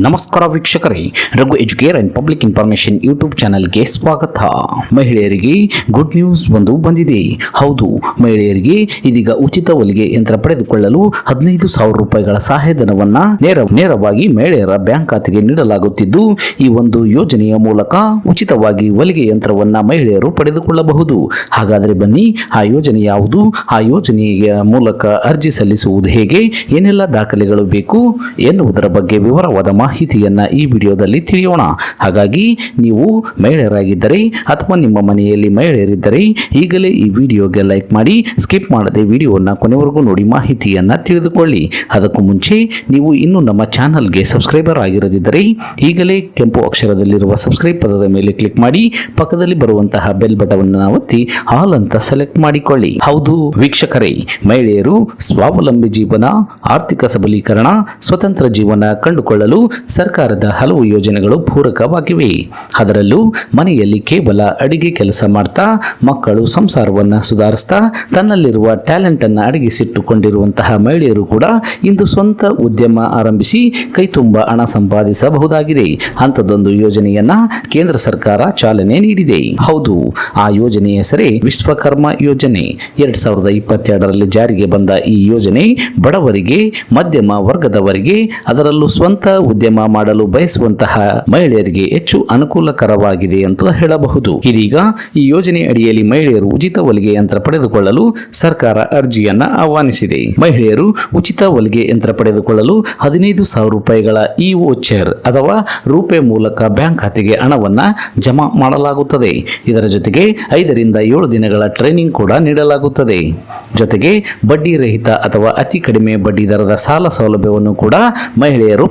ನಮಸ್ಕಾರ ವೀಕ್ಷಕರೇ, Raghu Educare and public information YouTube ಚಾನೆಲ್ಗೆ ಸ್ವಾಗತ. ಮಹಿಳೆಯರಿಗೆ ಗುಡ್ ನ್ಯೂಸ್ ಒಂದು ಬಂದಿದೆ. ಹೌದು, ಮಹಿಳೆಯರಿಗೆ ಇದೀಗ ಉಚಿತ ಹೊಲಿಗೆ ಯಂತ್ರ ಪಡೆದುಕೊಳ್ಳಲು ಹದಿನೈದು ಸಾವಿರ ರೂಪಾಯಿಗಳ ಸಹಾಯಧನವನ್ನ ನೇರ, ನೇರವಾಗಿ ಮಹಿಳೆಯರ ಬ್ಯಾಂಕ್ ಖಾತೆಗೆ ನೀಡಲಾಗುತ್ತಿದ್ದು, ಈ ಒಂದು ಯೋಜನೆಯ ಮೂಲಕ ಉಚಿತವಾಗಿ ಹೊಲಿಗೆ ಯಂತ್ರವನ್ನ ಮಹಿಳೆಯರು ಪಡೆದುಕೊಳ್ಳಬಹುದು. ಹಾಗಾದರೆ ಬನ್ನಿ, ಆ ಯೋಜನೆ ಯಾವುದು? ಆ ಯೋಜನೆಯ ಮೂಲಕ ಅರ್ಜಿ ಸಲ್ಲಿಸುವುದು ಹೇಗೆ? ಏನೆಲ್ಲ ದಾಖಲೆಗಳು ಬೇಕು ಎನ್ನುವುದರ ಬಗ್ಗೆ ವಿವರವಾದ ಮಾಹಿತಿಯನ್ನ ಈ ವಿಡಿಯೋದಲ್ಲಿ ತಿಳಿಯೋಣ. ಹಾಗಾಗಿ ನೀವು ಮಹಿಳೆಯರಾಗಿದ್ದರೆ ಅಥವಾ ನಿಮ್ಮ ಮನೆಯಲ್ಲಿ ಮಹಿಳೆಯರಿದ್ದರೆ ಈಗಲೇ ಈ ವಿಡಿಯೋಗೆ ಲೈಕ್ ಮಾಡಿ, ಸ್ಕಿಪ್ ಮಾಡದೆ ವಿಡಿಯೋನ ಕೊನೆವರೆಗೂ ನೋಡಿ ಮಾಹಿತಿಯನ್ನು ತಿಳಿದುಕೊಳ್ಳಿ. ಅದಕ್ಕೂ ಮುಂಚೆ ನೀವು ಇನ್ನೂ ನಮ್ಮ ಚಾನಲ್ಗೆ ಸಬ್ಸ್ಕ್ರೈಬರ್ ಆಗಿರದಿದ್ದರೆ ಈಗಲೇ ಕೆಂಪು ಅಕ್ಷರದಲ್ಲಿರುವ ಸಬ್ಸ್ಕ್ರೈಬ್ ಪದದ ಮೇಲೆ ಕ್ಲಿಕ್ ಮಾಡಿ, ಪಕ್ಕದಲ್ಲಿ ಬರುವಂತಹ ಬೆಲ್ ಬಟನ್ ಒತ್ತಿ ಹಾಲ್ ಅಂತ ಸೆಲೆಕ್ಟ್ ಮಾಡಿಕೊಳ್ಳಿ. ಹೌದು ವೀಕ್ಷಕರೇ, ಮಹಿಳೆಯರು ಸ್ವಾವಲಂಬಿ ಜೀವನ, ಆರ್ಥಿಕ ಸಬಲೀಕರಣ, ಸ್ವತಂತ್ರ ಜೀವನ ಕಂಡುಕೊಳ್ಳಲು ಸರ್ಕಾರದ ಹಲವು ಯೋಜನೆಗಳು ಪೂರಕವಾಗಿವೆ. ಅದರಲ್ಲೂ ಮನೆಯಲ್ಲಿ ಕೇವಲ ಅಡಿಗೆ ಕೆಲಸ ಮಾಡ್ತಾ, ಮಕ್ಕಳು ಸಂಸಾರವನ್ನು ಸುಧಾರಿಸ್ತಾ, ತನ್ನಲ್ಲಿರುವ ಟ್ಯಾಲೆಂಟ್ ಅನ್ನು ಅಡಗಿಸಿಟ್ಟುಕೊಂಡಿರುವಂತಹ ಮಹಿಳೆಯರು ಕೂಡ ಇಂದು ಸ್ವಂತ ಉದ್ಯಮ ಆರಂಭಿಸಿ ಕೈ ತುಂಬ ಹಣ ಸಂಪಾದಿಸಬಹುದಾಗಿದೆ. ಅಂಥದ್ದೊಂದು ಯೋಜನೆಯನ್ನ ಕೇಂದ್ರ ಸರ್ಕಾರ ಚಾಲನೆ ನೀಡಿದೆ. ಹೌದು, ಆ ಯೋಜನೆ ಹೆಸರೇ ವಿಶ್ವಕರ್ಮ ಯೋಜನೆ. ಎರಡ್ ಸಾವಿರದ ಇಪ್ಪತ್ತೆರಡರಲ್ಲಿ ಜಾರಿಗೆ ಬಂದ ಈ ಯೋಜನೆ ಬಡವರಿಗೆ, ಮಧ್ಯಮ ವರ್ಗದವರಿಗೆ, ಅದರಲ್ಲೂ ಸ್ವಂತ ಉದ್ಯಮ ಮಾಡಲು ಬಯಸುವಂತಹ ಮಹಿಳೆಯರಿಗೆ ಹೆಚ್ಚು ಅನುಕೂಲಕರವಾಗಿದೆ ಅಂತ ಹೇಳಬಹುದು. ಇದೀಗ ಈ ಯೋಜನೆ ಅಡಿಯಲ್ಲಿ ಮಹಿಳೆಯರು ಉಚಿತ ಹೊಲಿಗೆ ಯಂತ್ರ ಪಡೆದುಕೊಳ್ಳಲು ಸರ್ಕಾರ ಅರ್ಜಿಯನ್ನ ಆಹ್ವಾನಿಸಿದೆ. ಮಹಿಳೆಯರು ಉಚಿತ ಹೊಲಿಗೆ ಯಂತ್ರ ಪಡೆದುಕೊಳ್ಳಲು ಹದಿನೈದು ಸಾವಿರ ರೂಪಾಯಿಗಳ ಇ ವೋಚರ್ ಅಥವಾ ರೂಪೆ ಮೂಲಕ ಬ್ಯಾಂಕ್ ಖಾತೆಗೆ ಹಣವನ್ನ ಜಮಾ ಮಾಡಲಾಗುತ್ತದೆ. ಇದರ ಜೊತೆಗೆ ಐದರಿಂದ ಏಳು ದಿನಗಳ ಟ್ರೈನಿಂಗ್ ಕೂಡ ನೀಡಲಾಗುತ್ತದೆ. ಜೊತೆಗೆ ಬಡ್ಡಿ ರಹಿತ ಅಥವಾ ಅತಿ ಕಡಿಮೆ ಬಡ್ಡಿ ದರದ ಸಾಲ ಸೌಲಭ್ಯವನ್ನು ಕೂಡ ಮಹಿಳೆಯರು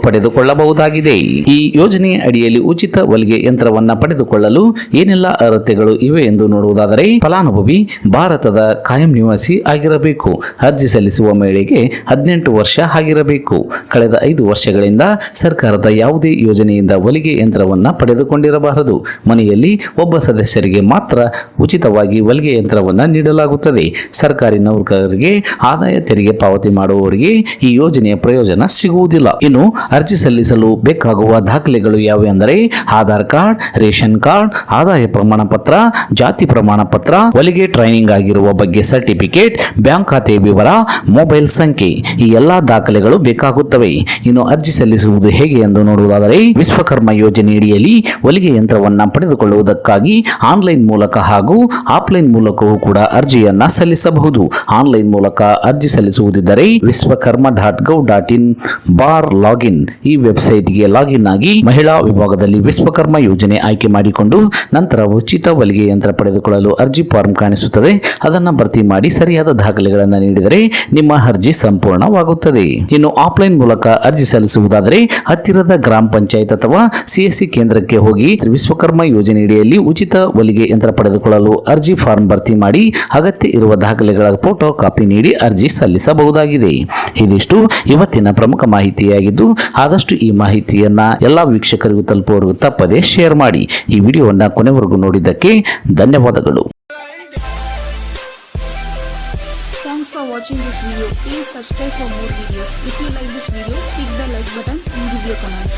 ಪಡೆದುಕೊಳ್ಳಬಹುದಾಗಿದೆ ಈ ಯೋಜನೆಯ ಅಡಿಯಲ್ಲಿ ಉಚಿತ ಹೊಲಿಗೆ ಯಂತ್ರವನ್ನ ಪಡೆದುಕೊಳ್ಳಲು ಏನೆಲ್ಲ ಅರ್ಹತೆಗಳು ಇವೆ ಎಂದು ನೋಡುವುದಾದರೆ, ಫಲಾನುಭವಿ ಭಾರತದ ಕಾಯಂ ನಿವಾಸಿ ಆಗಿರಬೇಕು. ಅರ್ಜಿ ಸಲ್ಲಿಸುವ ಮಹಿಳೆಗೆ ಹದಿನೆಂಟು ವರ್ಷ ಆಗಿರಬೇಕು. ಕಳೆದ ಐದು ವರ್ಷಗಳಿಂದ ಸರ್ಕಾರದ ಯಾವುದೇ ಯೋಜನೆಯಿಂದ ಹೊಲಿಗೆ ಯಂತ್ರವನ್ನ ಪಡೆದುಕೊಂಡಿರಬಾರದು. ಮನೆಯಲ್ಲಿ ಒಬ್ಬ ಸದಸ್ಯರಿಗೆ ಮಾತ್ರ ಉಚಿತವಾಗಿ ಹೊಲಿಗೆ ಯಂತ್ರವನ್ನ ನೀಡಲಾಗುತ್ತದೆ. ಸರ್ಕಾರಿ ನೌಕರರಿಗೆ ಆದಾಯ ತೆರಿಗೆ ಪಾವತಿ ಮಾಡುವವರಿಗೆ ಈ ಯೋಜನೆಯ ಪ್ರಯೋಜನ ಸಿಗುವುದಿಲ್ಲ. ಇನ್ನು ಅರ್ಜಿ ಸಲ್ಲಿಸಲು ಬೇಕಾಗುವ ದಾಖಲೆಗಳು ಯಾವುವು ಅಂದರೆ ಆಧಾರ್ ಕಾರ್ಡ್, ರೇಷನ್ ಕಾರ್ಡ್, ಆದಾಯ ಪ್ರಮಾಣ ಪತ್ರ ಜಾತಿ ಪ್ರಮಾಣ ಪತ್ರ ಹೊಲಿಗೆ ಟ್ರೈನಿಂಗ್ ಆಗಿರುವ ಬಗ್ಗೆ ಸರ್ಟಿಫಿಕೇಟ್, ಬ್ಯಾಂಕ್ ಖಾತೆ ವಿವರ, ಮೊಬೈಲ್ ಸಂಖ್ಯೆ ಈ ಎಲ್ಲಾ ದಾಖಲೆಗಳು ಬೇಕಾಗುತ್ತವೆ. ಇನ್ನು ಅರ್ಜಿ ಸಲ್ಲಿಸುವುದು ಹೇಗೆ ಎಂದು ನೋಡುವುದಾದರೆ ವಿಶ್ವಕರ್ಮ ಯೋಜನೆಯಡಿಯಲ್ಲಿ ಹೊಲಿಗೆ ಯಂತ್ರವನ್ನು ಪಡೆದುಕೊಳ್ಳುವುದಕ್ಕಾಗಿ ಆನ್ಲೈನ್ ಮೂಲಕ ಹಾಗೂ ಆಫ್ಲೈನ್ ಮೂಲಕವೂ ಕೂಡ ಅರ್ಜಿಯನ್ನ ಸಲ್ಲಿಸಬಹುದು. ಆನ್ಲೈನ್ ಮೂಲಕ ಅರ್ಜಿ ಸಲ್ಲಿಸುವುದಿದ್ದರೆ Vishwakarma dot gov dot in bar login ಈ ವೆಬ್ಸೈಟ್ಗೆ ಲಾಗಿನ್ ಆಗಿ ಮಹಿಳಾ ವಿಭಾಗದಲ್ಲಿ ವಿಶ್ವಕರ್ಮ ಯೋಜನೆ ಆಯ್ಕೆ ಮಾಡಿಕೊಂಡು ನಂತರ ಉಚಿತ ಹೊಲಿಗೆ ಯಂತ್ರ ಪಡೆದುಕೊಳ್ಳಲು ಅರ್ಜಿ ಫಾರ್ಮ್ ಕಾಣಿಸುತ್ತದೆ. ಅದನ್ನು ಭರ್ತಿ ಮಾಡಿ ಸರಿಯಾದ ದಾಖಲೆಗಳನ್ನು ನೀಡಿದರೆ ನಿಮ್ಮ ಅರ್ಜಿ ಸಂಪೂರ್ಣವಾಗುತ್ತದೆ. ಇನ್ನು ಆಫ್ಲೈನ್ ಮೂಲಕ ಅರ್ಜಿ ಸಲ್ಲಿಸುವುದಾದರೆ ಹತ್ತಿರದ ಗ್ರಾಮ ಪಂಚಾಯತ್ ಅಥವಾ ಸಿಎಸ್ಸಿ ಕೇಂದ್ರಕ್ಕೆ ಹೋಗಿ ವಿಶ್ವಕರ್ಮ ಯೋಜನೆಯಡಿಯಲ್ಲಿ ಉಚಿತ ಹೊಲಿಗೆ ಯಂತ್ರ ಪಡೆದುಕೊಳ್ಳಲು ಅರ್ಜಿ ಫಾರ್ಮ್ ಭರ್ತಿ ಮಾಡಿ ಅಗತ್ಯ ಇರುವ ದಾಖಲೆಗಳ ಫೋಟೋ ಕಾಪಿ ನೀಡಿ ಅರ್ಜಿ ಸಲ್ಲಿಸಬಹುದಾಗಿದೆ. ಇದಿಷ್ಟು ಇವತ್ತಿನ ಪ್ರಮುಖ ಮಾಹಿತಿಯಾಗಿದ್ದು, ಆದಷ್ಟು ಈ ಮಾಹಿತಿಯನ್ನ ಎಲ್ಲಾ ವೀಕ್ಷಕರಿಗೂ ತಲುಪುವವರೆಗೂ ತಪ್ಪದೆ ಶೇರ್ ಮಾಡಿ ಈ ವಿಡಿಯೋವನ್ನು ಕೊನೆವರೆಗೂ ನೋಡಿದ್ದಕ್ಕೆ ಧನ್ಯವಾದಗಳು Thanks for watching this video. Please subscribe for more videos. If you like this video, click the like buttons and give your comments.